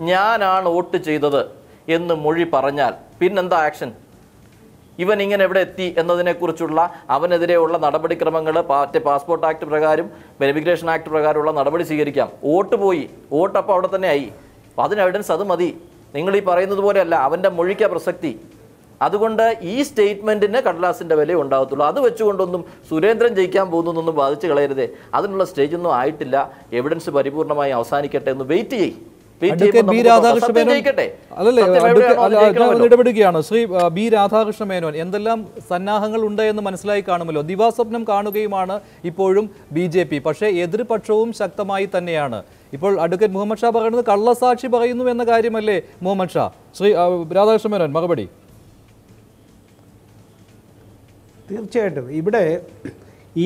ഞാനാണ് വോട്ട് ചെയ്തത് എന്ന് മൊഴി പറഞ്ഞാൽ പിന്നെന്താ ആക്ഷൻ ഇവൻ ഇങ്ങനെ എവിടെ എത്തി എന്നതിനെക്കുറിച്ചുള്ള അവനെതിരെയുള്ള നടപടിക്രമങ്ങൾ പാർട്ടി പാസ്പോർട്ട് ആക്ട് പ്രകാരം വെരിഫിക്കേഷൻ ആക്ട് പ്രകാരമുള്ള നടപടി സ്വീകരിക്കാം. വോട്ട് പോയി. വോട്ട് അപ്പോൾ അവിടെ തന്നെ ആയി. അപ്പോൾ അതിന് എവിഡൻസ് അത് മതി. നിങ്ങൾ ഈ പറയുന്നത് പോലെയല്ല അവന്റെ മൊഴിക്ക പ്രസക്തി. അതുകൊണ്ട് ഈ സ്റ്റേറ്റ്മെന്റിന് കടലാസിന്റെ വില ഉണ്ടാകത്തുള്ളൂ. അത് വെച്ചുകൊണ്ടൊന്നും സുരേന്ദ്രൻ ജയിക്കാൻ പോകുന്നൊന്നും ബാധിച്ച് കളയരുതേ. അതിനുള്ള സ്റ്റേജൊന്നും ആയിട്ടില്ല. എവിഡൻസ് പരിപൂർണമായി അവസാനിക്കട്ടെ എന്ന് വെയിറ്റ് ചെയ്യ്. ബി രാധാകൃഷ്ണ മേനോൻ അല്ലല്ലേ. ഇടപെടുകയാണ്. ശ്രീ ബി രാധാകൃഷ്ണ മേനോൻ എന്തെല്ലാം സന്നാഹങ്ങൾ ഉണ്ട് എന്ന് മനസ്സിലായി കാണുമല്ലോ? ദിവാസ്വപ്നം കാണുകയുമാണ് ഇപ്പോഴും ബി ജെ പി. പക്ഷേ എതിർപക്ഷവും ശക്തമായി തന്നെയാണ്. ഇപ്പോൾ അഡ്വക്കേറ്റ് മുഹമ്മദ് ഷാ പറയുന്നത് കള്ളസാക്ഷി പറയുന്നു എന്ന കാര്യമല്ലേ മുഹമ്മദ് ഷാ? ശ്രീ രാധാകൃഷ്ണ മേനോൻ മറുപടി. തീർച്ചയായിട്ടും. ഇവിടെ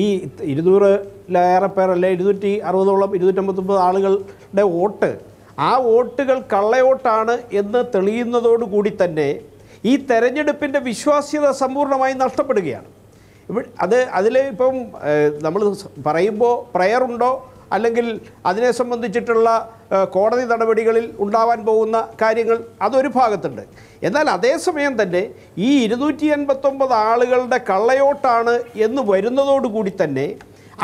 ഈ ഇരുന്നൂറിലേറെ പേർ അല്ലെ ഇരുന്നൂറ്റി അറുപതോളം ഇരുന്നൂറ്റമ്പത്തൊമ്പത് ആളുകളുടെ വോട്ട് ആ വോട്ടുകൾ കള്ളയോട്ടാണ് എന്ന് തെളിയുന്നതോടുകൂടി തന്നെ ഈ തെരഞ്ഞെടുപ്പിന്റെ വിശ്വാസ്യത സമ്പൂർണമായി നഷ്ടപ്പെടുകയാണ്. അത് അതിൽ ഇപ്പം നമ്മൾ പറയുമ്പോൾ പ്രയറുണ്ടോ അല്ലെങ്കിൽ അതിനെ സംബന്ധിച്ചിട്ടുള്ള കോടതി നടപടികളിൽ ഉണ്ടാവാൻ പോകുന്ന കാര്യങ്ങൾ അതൊരു ഭാഗത്തുണ്ട്. എന്നാൽ അതേസമയം തന്നെ ഈ ഇരുന്നൂറ്റി എൺപത്തൊമ്പത് ആളുകളുടെ കള്ളയോട്ടാണ് എന്ന് വരുന്നതോടുകൂടി തന്നെ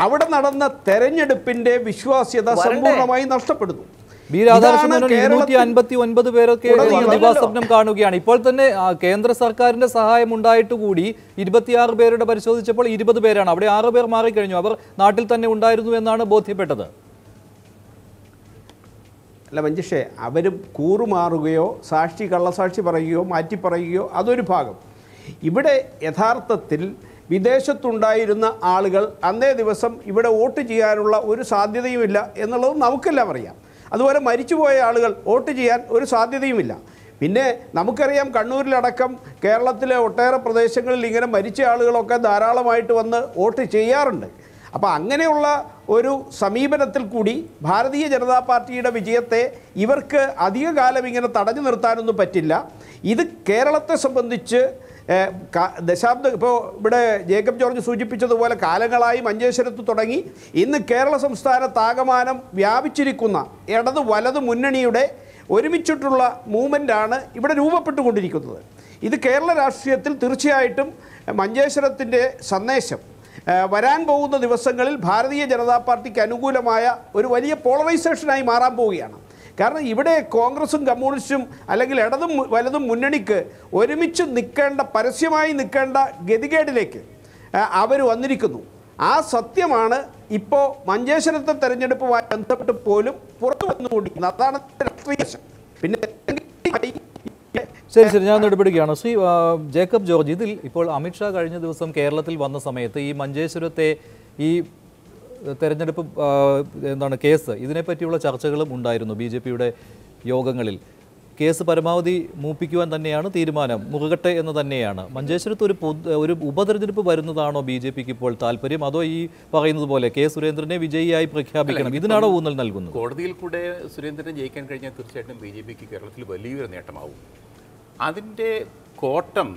അവിടെ നടന്ന തെരഞ്ഞെടുപ്പിന്റെ വിശ്വാസ്യത? സമ്പൂർണമായി നഷ്ടപ്പെടുന്നു. ബി രാധാകൃഷ്ണൻ ഇതാണ് മേനോൻ ഇരുന്നൂറ്റി കേരളത്തിൽ അൻപത്തി ഒൻപത് പേരൊക്കെ ഉടനീളം ദിവാസ്വപ്നം കാണുകയാണ്. ഇപ്പോൾ തന്നെ കേന്ദ്ര സർക്കാരിന്റെ സഹായം ഉണ്ടായിട്ട് കൂടി ഇരുപത്തിയാറ് പേരുടെ പരിശോധിച്ചപ്പോൾ ഇരുപത് പേരാണ്. അവിടെ ആറ് പേർ മാറിക്കഴിഞ്ഞു. അവർ നാട്ടിൽ തന്നെ ഉണ്ടായിരുന്നു എന്നാണ് ബോധ്യപ്പെട്ടത്. അല്ല മഞ്ജുഷേ അവരും കൂറുമാറുകയോ സാക്ഷി കള്ളസാക്ഷി പറയുകയോ മാറ്റി പറയുകയോ അതൊരു ഭാഗം. ഇവിടെ യഥാർത്ഥത്തിൽ വിദേശത്തുണ്ടായിരുന്ന ആളുകൾ അന്നേ ദിവസം ഇവിടെ വോട്ട് ചെയ്യാനുള്ള ഒരു സാധ്യതയുമില്ല എന്നുള്ളത് നമുക്കെല്ലാം അറിയാം. അതുപോലെ മരിച്ചുപോയ ആളുകൾ വോട്ട് ചെയ്യാൻ ഒരു സാധ്യതയുമില്ല. പിന്നെ നമുക്കറിയാം കണ്ണൂരിലടക്കം കേരളത്തിലെ ഒട്ടേറെ പ്രദേശങ്ങളിൽ ഇങ്ങനെ മരിച്ച ആളുകളൊക്കെ ധാരാളമായിട്ട് വന്ന് വോട്ട് ചെയ്യാറുണ്ട്. അപ്പോൾ അങ്ങനെയുള്ള ഒരു സമീപനത്തിൽ കൂടി ഭാരതീയ ജനതാ പാർട്ടിയുടെ വിജയത്തെ ഇവർക്ക് അധികകാലം ഇങ്ങനെ തടഞ്ഞു നിർത്താനൊന്നും പറ്റില്ല. ഇത് കേരളത്തെ സംബന്ധിച്ച് ദശാബ്ദ ഇപ്പോൾ ഇവിടെ ജേക്കബ് ജോർജ് സൂചിപ്പിച്ചതുപോലെ കാലങ്ങളായി മഞ്ചേശ്വരത്ത് തുടങ്ങി. ഇന്ന് കേരള സംസ്ഥാനത്താകമാനം വ്യാപിച്ചിരിക്കുന്ന ഇടത് വലത് മുന്നണിയുടെ ഒരുമിച്ചിട്ടുള്ള മൂവ്മെന്റാണ് ഇവിടെ രൂപപ്പെട്ടുകൊണ്ടിരിക്കുന്നത്. ഇത് കേരള രാഷ്ട്രീയത്തിൽ തീർച്ചയായിട്ടും മഞ്ചേശ്വരത്തിന്റെ സന്ദേശം. വരാൻ പോകുന്ന ദിവസങ്ങളിൽ ഭാരതീയ ജനതാ പാർട്ടിക്ക് അനുകൂലമായ ഒരു വലിയ പോളറൈസേഷനായി മാറാൻ പോവുകയാണ്. കാരണം ഇവിടെ കോൺഗ്രസും കമ്മ്യൂണിസ്റ്റും അല്ലെങ്കിൽ ഇടതും വലതും മുന്നണിക്ക് ഒരുമിച്ച് നിൽക്കേണ്ട പരസ്യമായി നിൽക്കേണ്ട ഗതികേടിലേക്ക് അവർ വന്നിരിക്കുന്നു. ആ സത്യമാണ് ഇപ്പോൾ മഞ്ചേശ്വരത്തെ തെരഞ്ഞെടുപ്പുമായി ബന്ധപ്പെട്ട് പോലും പുറത്തു വന്നുകൊണ്ടിരിക്കുന്നത്. അതാണ് രാഷ്ട്രീയ പിന്നെ ശരി ശരി. ഞാൻ ഇടപെടുകയാണ്. ശ്രീ ജേക്കബ് ജോർജ് ഇതിൽ ഇപ്പോൾ അമിത്ഷാ കഴിഞ്ഞ ദിവസം കേരളത്തിൽ വന്ന സമയത്ത് ഈ മഞ്ചേശ്വരത്തെ ഈ തെരഞ്ഞെടുപ്പ് എന്താണ് കേസ് ഇതിനെപ്പറ്റിയുള്ള ചർച്ചകളും ഉണ്ടായിരുന്നു ബി ജെ പിയുടെ യോഗങ്ങളിൽ. കേസ് പരമാവധി മൂപ്പിക്കുവാൻ തന്നെയാണ് തീരുമാനം മുറുകട്ടെ എന്ന് തന്നെയാണ്. മഞ്ചേശ്വരത്ത് ഒരു ഒരു ഉപതെരഞ്ഞെടുപ്പ് വരുന്നതാണോ ബി ജെ പിക്ക് ഇപ്പോൾ താല്പര്യം? അതോ ഈ പറയുന്നത് പോലെ കെ സുരേന്ദ്രനെ വിജയിയായി പ്രഖ്യാപിക്കണം ഇതിനാണോ ഊന്നൽ നൽകുന്നത്? കോടതിയിൽ കൂടെ സുരേന്ദ്രനെ ജയിക്കാൻ കഴിഞ്ഞാൽ തീർച്ചയായിട്ടും ബി ജെ പിക്ക് കേരളത്തിൽ വലിയൊരു നേട്ടമാവും. അതിന്റെ കോട്ടം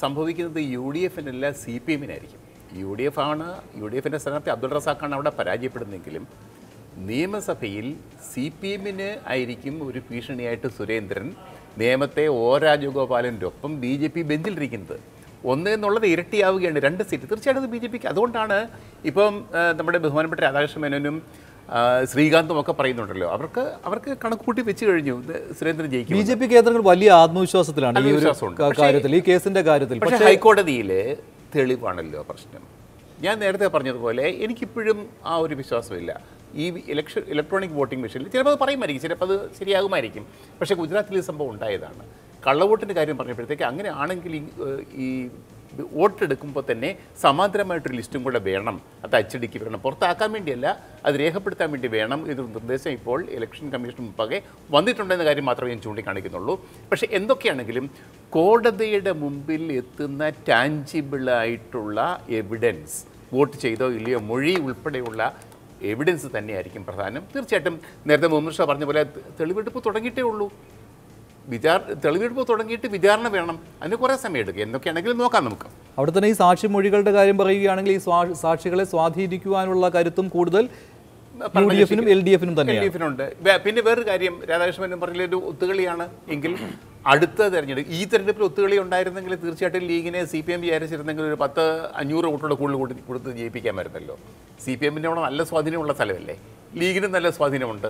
സംഭവിക്കുന്നത് യു ഡി എഫിനല്ല സി പി എമ്മിനായിരിക്കും. യു ഡി എഫ് ആണ് യു ഡി എഫിന്റെ സ്ഥാനാർത്ഥി അബ്ദുൾ റസാഖാണ് അവിടെ പരാജയപ്പെടുന്നെങ്കിലും നിയമസഭയിൽ സി പി എമ്മിന് ആയിരിക്കും ഒരു ഭീഷണിയായിട്ട് സുരേന്ദ്രൻ നിയമത്തെ ഒ രാജഗോപാലന്റെ ഒപ്പം ബി ജെ പി ബെഞ്ചിലിരിക്കുന്നത്. ഒന്ന് എന്നുള്ളത് ഇരട്ടിയാവുകയാണ്. രണ്ട് സീറ്റ്. തീർച്ചയായിട്ടും ബി ജെ പിക്ക്. അതുകൊണ്ടാണ് ഇപ്പം നമ്മുടെ ബഹുമാനപ്പെട്ട രാധാകൃഷ്ണ മേനോനും ശ്രീകാന്തും ഒക്കെ പറയുന്നുണ്ടല്ലോ. അവർക്ക് അവർക്ക് കണക്ക് കൂട്ടി വെച്ച് കഴിഞ്ഞു. സുരേന്ദ്രൻ ജയിക്കും ബി ജെ പി കേന്ദ്രങ്ങൾ വലിയ ആത്മവിശ്വാസത്തിലാണ് ഈ ഒരു കാര്യത്തിൽ ഈ കേസിന്റെ കാര്യത്തിൽ. പക്ഷേ ഹൈക്കോടതിയിൽ തെളിവാണല്ലോ പ്രശ്നം. ഞാൻ നേരത്തെ പറഞ്ഞതുപോലെ എനിക്കിപ്പോഴും ആ ഒരു വിശ്വാസമില്ല. ഈ ഇലക്ഷൻ ഇലക്ട്രോണിക് വോട്ടിംഗ് മെഷീനിൽ ചിലപ്പോൾ അത് പറയുമായിരിക്കും ചിലപ്പോൾ അത് ശരിയാകുമായിരിക്കും. പക്ഷേ ഗുജറാത്തിൽ ഈ സംഭവം ഉണ്ടായതാണ്. കള്ളവോട്ടിന്റെ കാര്യം പറഞ്ഞപ്പോഴത്തേക്ക് അങ്ങനെയാണെങ്കിൽ ഈ, വോട്ടെടുക്കുമ്പോൾ തന്നെ സമാന്തരമായിട്ടൊരു ലിസ്റ്റും കൂടെ വേണം. അത് അച്ചടിക്ക് വേണം പുറത്താക്കാൻ വേണ്ടിയല്ല അത് രേഖപ്പെടുത്താൻ വേണ്ടി വേണം. ഇത് നിർദ്ദേശം ഇപ്പോൾ ഇലക്ഷൻ കമ്മീഷൻ മുമ്പാകെ വന്നിട്ടുണ്ടെന്ന കാര്യം മാത്രമേ ഞാൻ ചൂണ്ടിക്കാണിക്കുന്നുള്ളൂ. പക്ഷേ എന്തൊക്കെയാണെങ്കിലും കോടതിയുടെ മുമ്പിൽ എത്തുന്ന ടാഞ്ചിബിളായിട്ടുള്ള എവിഡൻസ് വോട്ട് ചെയ്തോ ഇല്ലയോ മൊഴി ഉൾപ്പെടെയുള്ള എവിഡൻസ് തന്നെയായിരിക്കും പ്രധാനം. തീർച്ചയായിട്ടും നേരത്തെ മുഹമ്മദ് ഷാ പറഞ്ഞ പോലെ തെളിവെടുപ്പ് തുടങ്ങിയിട്ടേ ഉള്ളൂ. വിചാര തെളിവെടുപ്പ് തുടങ്ങിയിട്ട് വിചാരണ വേണം. അതിന് കുറേ സമയം എടുക്കുക എന്തൊക്കെയാണെങ്കിലും നോക്കാം നമുക്ക്. അവിടെ തന്നെ ഈ സാക്ഷി മൊഴികളുടെ കാര്യം പറയുകയാണെങ്കിൽ ഈ സാക്ഷികളെ സ്വാധീനിക്കുവാനുള്ള കരുത്തും കൂടുതൽ യു ഡി എഫിനും എൽ ഡി എഫിനും എൽ ഡി എഫിനുണ്ട്. പിന്നെ വേറൊരു കാര്യം രാധാകൃഷ്ണൻ പറഞ്ഞ ഒരു ഒത്തുകളിയാണ് എങ്കിൽ അടുത്ത തെരഞ്ഞെടുപ്പ് ഈ തെരഞ്ഞെടുപ്പിൽ ഒത്തുകളി ഉണ്ടായിരുന്നെങ്കിൽ തീർച്ചയായിട്ടും ലീഗിനെ സി പി എം വിചാരിച്ചിരുന്നെങ്കിൽ ഒരു പത്ത് അഞ്ഞൂറ് വോട്ടോടെ കൂടുതൽ കൂട്ടി കൊടുത്ത് ജയിപ്പിക്കാമായിരുന്നല്ലോ സി പി എമ്മിന്റെ അവിടെ നല്ല സ്വാധീനമുള്ള സ്ഥലമല്ലേ? ലീഗിനും നല്ല സ്വാധീനമുണ്ട്.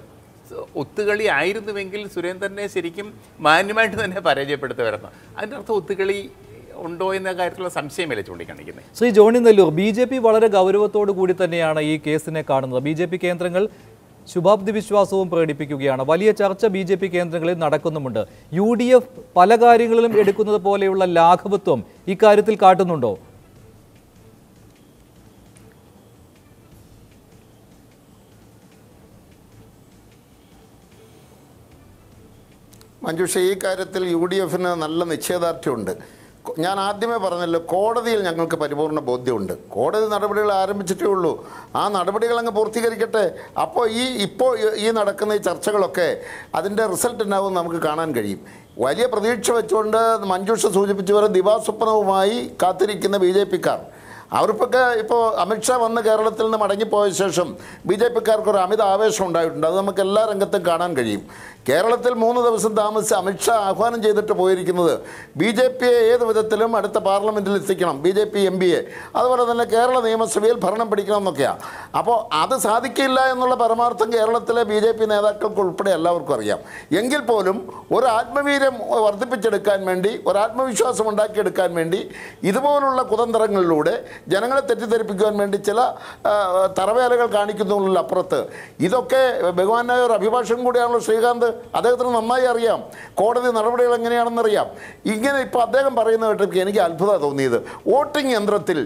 ഒത്തുകളി ആയിരുന്നുവെങ്കിൽ സുരേന്ദ്രനെ ശരിക്കും മാന്യമായിട്ട് തന്നെ പരാജയപ്പെടുത്തുമായിരുന്നു. അതിന്റെ അർത്ഥം ഒത്തുകളി ഉണ്ടോ എന്ന കാര്യത്തിലുള്ള സംശയമല്ലേ ചൂണ്ടിക്കാണിക്കുന്നത്? Shri Johnny Nellur B J P വളരെ ഗൗരവത്തോടു കൂടി തന്നെയാണ് ഈ കേസിനെ കാണുന്നത്. ബി ജെ പി കേന്ദ്രങ്ങൾ ശുഭാപ്തി വിശ്വാസവും പ്രകടിപ്പിക്കുകയാണ്. വലിയ ചർച്ച ബി ജെ പി കേന്ദ്രങ്ങളിൽ നടക്കുന്നുമുണ്ട്. യു ഡി എഫ് പല കാര്യങ്ങളിലും എടുക്കുന്നത് പോലെയുള്ള ലാഘവത്വം ഇക്കാര്യത്തിൽ കാട്ടുന്നുണ്ടോ? മഞ്ജുഷ ഈ കാര്യത്തിൽ യു ഡി എഫിന് നല്ല നിശ്ചയദാർഢ്യമുണ്ട്. ഞാൻ ആദ്യമേ പറഞ്ഞല്ലോ കോടതിയിൽ ഞങ്ങൾക്ക് പരിപൂർണ ബോധ്യമുണ്ട്. കോടതി നടപടികൾ ആരംഭിച്ചിട്ടേ ഉള്ളൂ. ആ നടപടികൾ അങ്ങ് പൂർത്തീകരിക്കട്ടെ. അപ്പോൾ ഈ ഇപ്പോൾ ഈ നടക്കുന്ന ഈ ചർച്ചകളൊക്കെ അതിന്റെ റിസൾട്ട് ഉണ്ടാവും നമുക്ക് കാണാൻ കഴിയും. വലിയ പ്രതീക്ഷ വെച്ചുകൊണ്ട് മഞ്ജുഷ സൂചിപ്പിച്ച പോലെ ദിവാസ്വപ്നവുമായി കാത്തിരിക്കുന്ന ബി ജെ പിക്കാർ. അവർക്കൊക്കെ ഇപ്പോൾ അമിത്ഷാ വന്ന് കേരളത്തിൽ നിന്ന് മടങ്ങിപ്പോയ ശേഷം ബി ജെ പിക്കാർക്ക് ഒരു അമിത ആവേശം ഉണ്ടായിട്ടുണ്ട്. അത് നമുക്ക് എല്ലാ രംഗത്തും കാണാൻ കഴിയും. കേരളത്തിൽ മൂന്ന് ദിവസം താമസിച്ച് അമിത്ഷാ ആഹ്വാനം ചെയ്തിട്ട് പോയിരിക്കുന്നത്. ബി ജെ പിയെ ഏത് വിധത്തിലും അടുത്ത പാർലമെന്റിൽ എത്തിക്കണം. ബി ജെ പി എം പിയെ അതുപോലെ തന്നെ കേരള നിയമസഭയിൽ ഭരണം പിടിക്കണം എന്നൊക്കെയാണ് അപ്പോൾ അത് സാധിക്കില്ല എന്നുള്ള പരമാർത്ഥം കേരളത്തിലെ ബി ജെ പി നേതാക്കൾക്ക് ഉൾപ്പെടെ എല്ലാവർക്കും അറിയാം. എങ്കിൽ പോലും ഒരു ആത്മവീര്യം വർദ്ധിപ്പിച്ചെടുക്കാൻ വേണ്ടി ഒരു ആത്മവിശ്വാസം ഉണ്ടാക്കിയെടുക്കാൻ വേണ്ടി ഇതുപോലുള്ള കുതന്ത്രങ്ങളിലൂടെ ജനങ്ങളെ തെറ്റിദ്ധരിപ്പിക്കുവാൻ വേണ്ടി ചില തറവേലകൾ കാണിക്കുന്നതിലപ്പുറത്ത് ഇതൊക്കെ ഭഗവാനായ ഒരു അഭിഭാഷകൻ കൂടിയാണല്ലോ ശ്രീകാന്ത് അദ്ദേഹത്തിന് നന്നായി അറിയാം. കോടതി നടപടികൾ എങ്ങനെയാണെന്നറിയാം ഇങ്ങനെ ഇപ്പോൾ അദ്ദേഹം പറയുന്ന കേട്ടപ്പോൾ എനിക്ക് അത്ഭുതം തോന്നിയത്. വോട്ടിംഗ് യന്ത്രത്തിൽ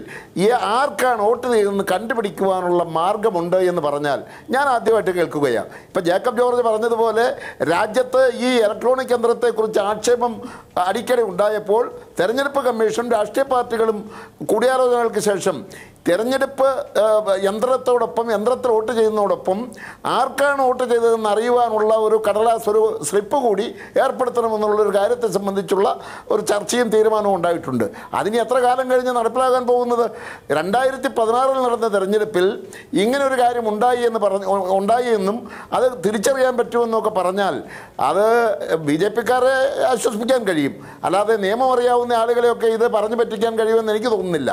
ആർക്കാണ് വോട്ട് ചെയ്തതെന്ന് കണ്ടുപിടിക്കുവാനുള്ള മാർഗമുണ്ട് എന്ന് പറഞ്ഞാൽ ഞാൻ ആദ്യമായിട്ട് കേൾക്കുകയാണ്. ഇപ്പം ജേക്കബ് ജോർജ് പറഞ്ഞതുപോലെ രാജ്യത്ത് ഈ ഇലക്ട്രോണിക് യന്ത്രത്തെക്കുറിച്ച് ആക്ഷേപം അടിക്കടി ഉണ്ടായപ്പോൾ തെരഞ്ഞെടുപ്പ് കമ്മീഷൻ രാഷ്ട്രീയ പാർട്ടികളും കൂടിയാലോചനകൾക്ക് ശേഷം തെരഞ്ഞെടുപ്പ് യന്ത്രത്തോടൊപ്പം യന്ത്രത്തിൽ വോട്ട് ചെയ്യുന്നതോടൊപ്പം ആർക്കാണ് വോട്ട് ചെയ്തതെന്ന് അറിയുവാനുള്ള ഒരു കടലാസ് ഒരു സ്ലിപ്പ് കൂടി ഏർപ്പെടുത്തണമെന്നുള്ളൊരു കാര്യത്തെ സംബന്ധിച്ചുള്ള ഒരു ചർച്ചയും തീരുമാനവും ഉണ്ടായിട്ടുണ്ട്. അതിന് എത്ര കാലം കഴിഞ്ഞ് നടപ്പിലാകാൻ പോകുന്നത്? രണ്ടായിരത്തി പതിനാറിൽ നടന്ന തെരഞ്ഞെടുപ്പിൽ ഇങ്ങനെ ഒരു കാര്യം ഉണ്ടായി എന്ന് പറഞ്ഞ് ഉണ്ടായി എന്നും അത് തിരിച്ചറിയാൻ പറ്റുമെന്നൊക്കെ പറഞ്ഞാൽ അത് ബി ജെ പിക്കാരെ ആശ്വസിപ്പിക്കാൻ കഴിയും. അല്ലാതെ നിയമം അറിയാവുന്ന ആളുകളെയൊക്കെ ഇത് പറഞ്ഞു പറ്റിക്കാൻ കഴിയുമെന്ന് എനിക്ക് തോന്നുന്നില്ല.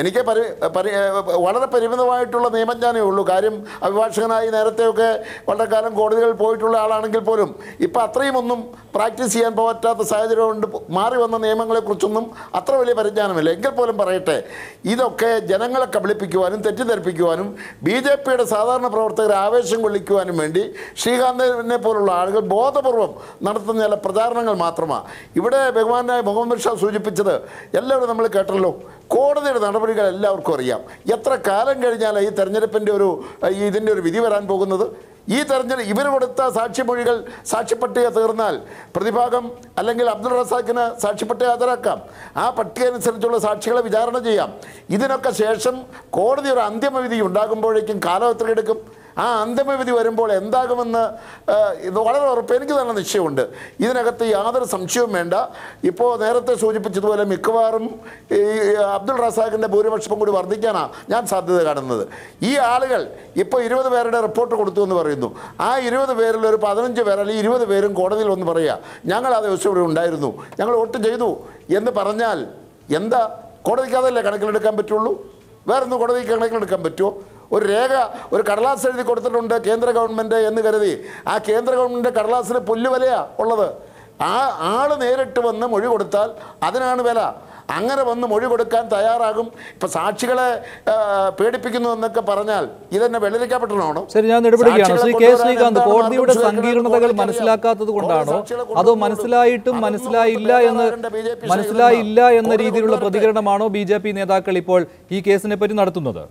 എനിക്ക് പരി പരി വളരെ പരിമിതമായിട്ടുള്ള നിയമജ്ഞാനേ ഉള്ളൂ. കാര്യം അഭിഭാഷകനായി നേരത്തെയൊക്കെ വളരെ കാലം കോടതികളിൽ പോയിട്ടുള്ള ആളാണെങ്കിൽ പോലും ഇപ്പം അത്രയും ഒന്നും പ്രാക്ടീസ് ചെയ്യാൻ പറ്റാത്ത സാഹചര്യം കൊണ്ട് മാറി വന്ന നിയമങ്ങളെക്കുറിച്ചൊന്നും അത്ര വലിയ പരിജ്ഞാനമില്ല. എങ്കിൽ പോലും പറയട്ടെ ഇതൊക്കെ ജനങ്ങളെ കബളിപ്പിക്കുവാനും തെറ്റിദ്ധരിപ്പിക്കുവാനും ബി ജെ പിയുടെ സാധാരണ പ്രവർത്തകരെ ആവേശം കൊള്ളിക്കുവാനും വേണ്ടി ശ്രീകാന്തിനെ പോലുള്ള ആളുകൾ ബോധപൂർവം നടത്തുന്ന ചില പ്രചാരണങ്ങൾ മാത്രമാണ് ഇവിടെ ബഹുമാനായ മുഹമ്മദ് ഷാ സൂചിപ്പിച്ചത് എല്ലാവരും നമ്മൾ കേട്ടല്ലോ. കോടതിയുടെ നടപടികൾ എല്ലാവർക്കും അറിയാം. എത്ര കാലം കഴിഞ്ഞാലാണ് ഈ തെരഞ്ഞെടുപ്പിന്റെ ഒരു ഇതിന്റെ ഒരു വിധി വരാൻ പോകുന്നത്? ഈ തെരഞ്ഞെടുപ്പ് ഇവർ കൊടുത്ത സാക്ഷിമൊഴികൾ സാക്ഷിപ്പട്ടിക തീർന്നാൽ പ്രതിഭാഗം അല്ലെങ്കിൽ അബ്ദുൾ റസാഖിന് സാക്ഷിപ്പട്ടിക ഹാജരാക്കാം. ആ പട്ടിക അനുസരിച്ചുള്ള സാക്ഷികളെ വിചാരണ ചെയ്യാം. ഇതിനൊക്കെ ശേഷം കോടതി ഒരു അന്തിമവിധി ഉണ്ടാകുമ്പോഴേക്കും കാലം എത്ര എടുക്കും ആ അന്തിമവിധി വരുമ്പോൾ എന്താകുമെന്ന് ഇത് വളരെ ഉറപ്പ് എനിക്ക് തന്നെ നിശ്ചയമുണ്ട്. ഇതിനകത്ത് യാതൊരു സംശയവും വേണ്ട. ഇപ്പോൾ നേരത്തെ സൂചിപ്പിച്ചതുപോലെ മിക്കവാറും ഈ അബ്ദുൾ റസാഖിന്റെ ഭൂരിപക്ഷം കൂടി വർദ്ധിക്കാനാണ് ഞാൻ സാധ്യത കാണുന്നത്. ഈ ആളുകൾ ഇപ്പോൾ ഇരുപത് പേരുടെ റിപ്പോർട്ട് കൊടുത്തു എന്ന് പറയുന്നു. ആ ഇരുപത് പേരിൽ ഒരു പതിനഞ്ച് പേർ അല്ലെങ്കിൽ ഇരുപത് പേരും കോടതിയിൽ ഒന്ന് പറയുക ഞങ്ങൾ ആ ദിവസം ഇവിടെ ഉണ്ടായിരുന്നു. ഞങ്ങൾ വോട്ട് ചെയ്തു. എന്ന് പറഞ്ഞാൽ എന്താ? കോടതിക്ക് അതല്ലേ കണക്കിലെടുക്കാൻ പറ്റുള്ളൂ? വേറൊന്നും കോടതിക്ക് കണക്കിലെടുക്കാൻ പറ്റുമോ ഒരു രേഖ ഒരു കടലാസ് എഴുതി കൊടുത്തിട്ടുണ്ട് കേന്ദ്ര ഗവൺമെന്റ് എന്ന് കരുതി. ആ കേന്ദ്ര ഗവൺമെന്റ് കടലാസിന് പുല്ലുവിലയാ ഉള്ളത്. ആ ആൾ നേരിട്ട് വന്ന് മൊഴി കൊടുത്താൽ അതിനാണ് വില. അങ്ങനെ വന്ന് മൊഴി കൊടുക്കാൻ തയ്യാറാകും. ഇപ്പം സാക്ഷികളെ പേടിപ്പിക്കുന്നു എന്നൊക്കെ പറഞ്ഞാൽ ഇതെന്നെ വെള്ളരിക്കപ്പെട്ടണോ ശരി ഞാൻ ഇടപെടുകയാണ്. കെ ശ്രീകാന്ത് കോടതിയുടെ സങ്കീർണതകൾ മനസ്സിലാക്കാത്തത് കൊണ്ടാണോ? അതോ മനസ്സിലായിട്ടും മനസ്സിലായില്ല എന്ന് മനസ്സിലായില്ല എന്ന രീതിയിലുള്ള പ്രതികരണമാണോ ബി നേതാക്കൾ ഇപ്പോൾ ഈ കേസിനെ പറ്റി നടത്തുന്നത്?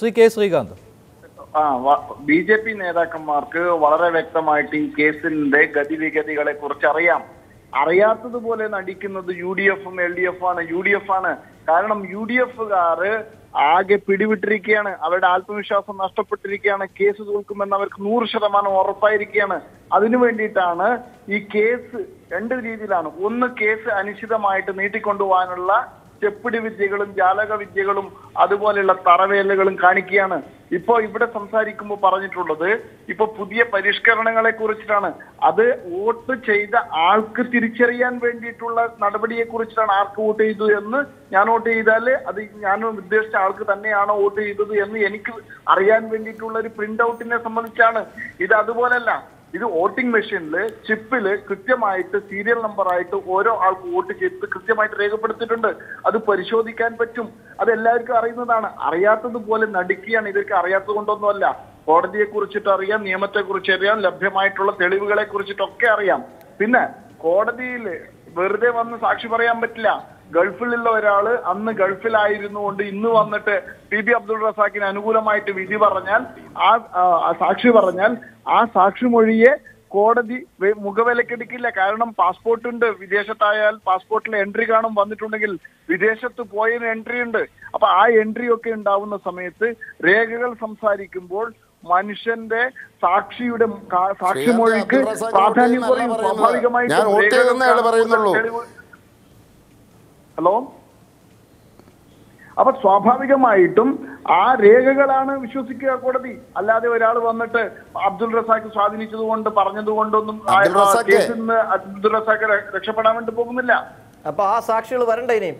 ശ്രീ കെ ശ്രീകാന്ത്. ആ ബി ജെ പി നേതാക്കന്മാർക്ക് വളരെ വ്യക്തമായിട്ട് ഈ കേസിന്റെ ഗതിവിഗതികളെ കുറിച്ച് അറിയാം അറിയാത്തതുപോലെ നടിക്കുന്നത് യു ഡി എഫും എൽ ഡി എഫ് ആണ് യു ഡി എഫ് ആണ് കാരണം യു ഡി എഫുകാര് ആകെ പിടിവിട്ടിരിക്കുകയാണ്. അവരുടെ ആത്മവിശ്വാസം നഷ്ടപ്പെട്ടിരിക്കുകയാണ്. കേസ് തോൽക്കുമെന്ന് അവർക്ക് നൂറ് ശതമാനം ഉറപ്പായിരിക്കുകയാണ്. അതിനു വേണ്ടിയിട്ടാണ് ഈ കേസ് രണ്ട് രീതിയിലാണ്. ഒന്ന് കേസ് അനിശ്ചിതമായിട്ട് നീട്ടിക്കൊണ്ടുപോകാനുള്ള ചെപ്പിടി വിദ്യകളും ജാലക വിദ്യകളും അതുപോലെയുള്ള തറവേലകളും കാണിക്കുകയാണ്. ഇപ്പോ ഇവിടെ സംസാരിക്കുമ്പോൾ പറഞ്ഞിട്ടുള്ളത് ഇപ്പൊ പുതിയ പരിഷ്കരണങ്ങളെ കുറിച്ചിട്ടാണ്. അത് വോട്ട് ചെയ്ത ആൾക്ക് തിരിച്ചറിയാൻ വേണ്ടിയിട്ടുള്ള നടപടിയെ കുറിച്ചിട്ടാണ് ആർക്ക് വോട്ട് ചെയ്തു എന്ന് ഞാൻ വോട്ട് ചെയ്താൽ അത് ഞാൻ ഉദ്ദേശിച്ച ആൾക്ക് തന്നെയാണോ വോട്ട് ചെയ്തത് എന്ന് എനിക്ക് അറിയാൻ വേണ്ടിയിട്ടുള്ള ഒരു പ്രിന്റ് ഔട്ടിനെ സംബന്ധിച്ചാണ്. ഇത് അതുപോലല്ല ഇത് വോട്ടിംഗ് മെഷീനിൽ ചിപ്പിൽ കൃത്യമായിട്ട് സീരിയൽ നമ്പർ ആയിട്ട് ഓരോ ആൾക്ക് വോട്ട് ചെയ്ത് കൃത്യമായിട്ട് രേഖപ്പെടുത്തിയിട്ടുണ്ട്. അത് പരിശോധിക്കാൻ പറ്റും. അത് എല്ലാവർക്കും അറിയുന്നതാണ്. അറിയാത്തതുപോലെ നടുക്കിയാണ് ഇവർക്ക് അറിയാത്തത് കൊണ്ടൊന്നുമല്ല. കോടതിയെ കുറിച്ചിട്ട് അറിയാം നിയമത്തെ കുറിച്ച് അറിയാം ലഭ്യമായിട്ടുള്ള തെളിവുകളെ കുറിച്ചിട്ടൊക്കെ അറിയാം. പിന്നെ കോടതിയിൽ വെറുതെ വന്ന് സാക്ഷി പറയാൻ പറ്റില്ല. ഗൾഫിലുള്ള ഒരാൾ അന്ന് ഗൾഫിലായിരുന്നു കൊണ്ട് ഇന്ന് വന്നിട്ട് പി ബി അബ്ദുൾ റസാഖിന് അനുകൂലമായിട്ട് വിധി പറഞ്ഞാൽ ആ സാക്ഷി പറഞ്ഞാൽ ആ സാക്ഷിമൊഴിയെ കോടതി മുഖവിലക്കെടുക്കില്ല. കാരണം പാസ്പോർട്ട് ഉണ്ട്. വിദേശത്തായാൽ പാസ്പോർട്ടിൽ എൻട്രി കാണും വന്നിട്ടുണ്ടെങ്കിൽ വിദേശത്ത് പോയതിന് എൻട്രി ഉണ്ട്. അപ്പൊ ആ എൻട്രി ഒക്കെ ഉണ്ടാവുന്ന സമയത്ത് രേഖകൾ സംസാരിക്കുമ്പോൾ മനുഷ്യന്റെ സാക്ഷിയുടെ സാക്ഷി സാക്ഷിമൊഴിക്ക് പ്രാധാന്യം കുറയും. സ്വാഭാവികമായിട്ടും ഞാൻ വോട്ട് രേഖകൾ ചെയ്തെന്നേ അയാൾ കാണുമ്പോൾ പറയുന്നുള്ളൂ. തെളിവ് ഹലോ? അപ്പൊ സ്വാഭാവികമായിട്ടും ആ രേഖകളാണ് വിശ്വസിക്കുക കോടതി. അല്ലാതെ ഒരാൾ വന്നിട്ട് അബ്ദുൾ റസാഖ് സ്വാധീനിച്ചത് കൊണ്ട് പറഞ്ഞത് കൊണ്ടൊന്നും കേസിൽ നിന്ന് അബ്ദുൾ റസാഖ് രക്ഷപ്പെടാൻ വേണ്ടി പോകുന്നില്ല. അപ്പൊ ആ സാക്ഷികൾ വരണ്ട ഇനിയും?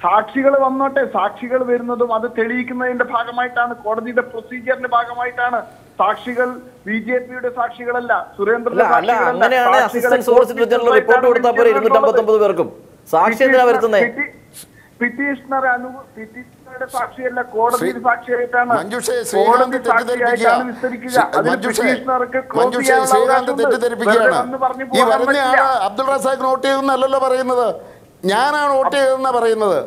സാക്ഷികൾ വന്നോട്ടെ. സാക്ഷികൾ വരുന്നതും അത് തെളിയിക്കുന്നതിന്റെ ഭാഗമായിട്ടാണ് കോടതിയുടെ പ്രൊസീജിയറിന്റെ ഭാഗമായിട്ടാണ്. സാക്ഷികൾ ബി ജെ പിയുടെ സാക്ഷികളല്ല സാക്ഷികളല്ല. അങ്ങനെയാണ് അസിസ്റ്റന്റ് സോളിസിറ്റർ ജനറൽ റിപ്പോർട്ട് കൊടുത്താൽ പേർക്കും. സാക്ഷി എന്തിനാ വരുത്തുന്നത് പിറ്റീഷണർ പിറ്റീഷണറുടെ സാക്ഷിയല്ല സാക്ഷിയായിട്ടാണ് കോടതി സാക്ഷിയായിട്ടാണ് വിസ്തരിക്കുക. തെറ്റിദ്ധരിപ്പിക്കുകയാണ്. ഈ വരുന്ന. ആൾ അബ്ദുൾ റസാഖ് വോട്ട് ചെയ്തെന്നല്ലല്ലോ പറയുന്നത്. ഞാനാണ് വോട്ട് ചെയ്തതെന്നാ പറയുന്നത്.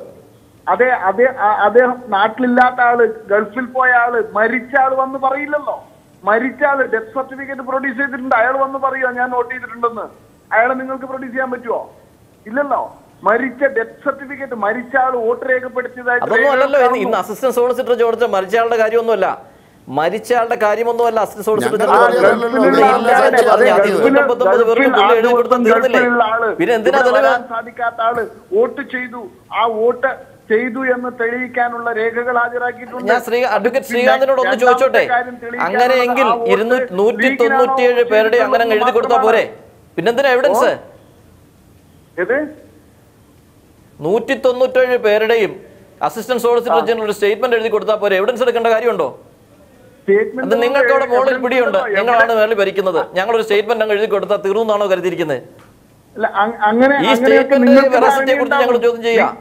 അതെ അതെ അദ്ദേഹം നാട്ടിലില്ലാത്ത ആൾ ഗൾഫിൽ പോയ ആൾ മരിച്ച ആൾ വന്ന് പറയില്ലല്ലോ. മരിച്ച ആൾ ഡെത്ത് സർട്ടിഫിക്കറ്റ് പ്രൊഡ്യൂസ് ചെയ്തിട്ടുണ്ട്. അയാൾ വന്ന് പറയുമോ ഞാൻ വോട്ട് ചെയ്തിട്ടുണ്ടെന്ന്. അയാളെ നിങ്ങൾക്ക് പ്രൊഡ്യൂസ് ചെയ്യാൻ പറ്റുമോ ഇല്ലല്ലോ. മരിച്ച ഡെത്ത് സർട്ടിഫിക്കറ്റ് മരിച്ച ആൾ വോട്ട് രേഖപ്പെടുത്തിയതായിട്ട് അതൊന്നും അല്ലല്ലോ ഇന്ന് അസിസ്റ്റന്റ് സോളിസിറ്റർ ചോദിച്ച മരിച്ച ആളുടെ കാര്യമൊന്നുമല്ല അസിസ്റ്റന്റ് സോളിസിറ്റർ കാര്യമൊന്നുമല്ല എഴുതി കൊടുത്താൽ തീർന്നില്ലേ പിന്നെ എന്തിനാ സാധിക്കാത്ത ആൾ വോട്ട് ചെയ്തു ആ വോട്ട് ചെയ്തു എന്ന് തെളിയിക്കാനുള്ള രേഖകൾ ഹാജരാക്കിയിട്ടുണ്ട് ഞാൻ ശ്രീ അഡ്വക്കേറ്റ് ശ്രീകാന്തിനോട് ഒന്ന് ചോദിച്ചോട്ടെ അങ്ങനെയെങ്കിൽ ആ നൂറ്റി തൊണ്ണൂറ്റിയേഴ് പേരുടെ അങ്ങനെ അങ്ങ് എഴുതി കൊടുത്താൽ പോരെ പിന്നെന്തിനാ എവിഡൻസ് ഏത് നൂറ്റി തൊണ്ണൂറ്റേഴ് പേരുടെയും അസിസ്റ്റന്റ് സോളിസിറ്റർ ജനറൽ സ്റ്റേറ്റ്മെന്റ് എഴുതി കൊടുത്താൽ പോരെ? എവിഡൻസ് എടുക്കേണ്ട കാര്യമുണ്ടോ? Statement അത് നിങ്ങൾക്ക് അവിടെ മോളിൽ പിടിയുണ്ട്. നിങ്ങളാണ് മേളിൽ ഭരിക്കുന്നത്. ഞങ്ങളൊരു സ്റ്റേറ്റ്മെന്റ് അങ്ങ് എഴുതി കൊടുത്താൽ തീർന്നാണോ കരുതിയിരിക്കുന്നത്? അല്ല, അ- അങ്ങനെ ഈ സ്റ്റേറ്റ്മെന്റ് നിങ്ങൾക്ക് വെറസിറ്റിയെ കുറിച്ച് ഞങ്ങൾ. ചോദ്യം ചെയ്യാം.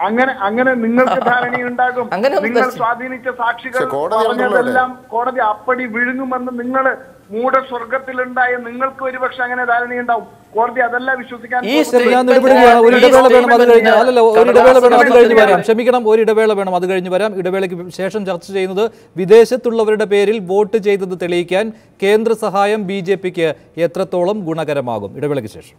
അങ്ങനെ അങ്ങനെ നിങ്ങൾക്ക് ധാരണയുണ്ടാകും. നിങ്ങൾ സ്വാധീനിച്ച സാക്ഷികൾ കോടതി പറഞ്ഞതെല്ലാം കോടതി അപ്പടി വിഴുങ്ങുമെന്ന് നിങ്ങൾ മൂഢസ്വർഗത്തിലുണ്ടായ നിങ്ങൾക്ക് ഒരുപക്ഷെ അങ്ങനെ ധാരണയുണ്ടാവും. കോടതി അതല്ല വിശ്വസിക്കാൻ ഈ ഞാൻ ഇടപെടുകയാണ്. ഒരു ഇടവേള വേണം അത് കഴിഞ്ഞ് അല്ലല്ല ഒരു ഇടവേള വേണം അത് കഴിഞ്ഞ് വരാം. ക്ഷമിക്കണം ഒരു ഇടവേള വേണം അത് കഴിഞ്ഞ് വരാം. ഇടവേളയ്ക്ക് ശേഷം ചർച്ച ചെയ്യുന്നത് വിദേശത്തുള്ളവരുടെ പേരിൽ വോട്ട് ചെയ്തത് തെളിയിക്കാൻ കേന്ദ്ര സഹായം ബി ജെ പിക്ക് എത്രത്തോളം ഗുണകരമാകും? ഇടവേളയ്ക്ക് ശേഷം.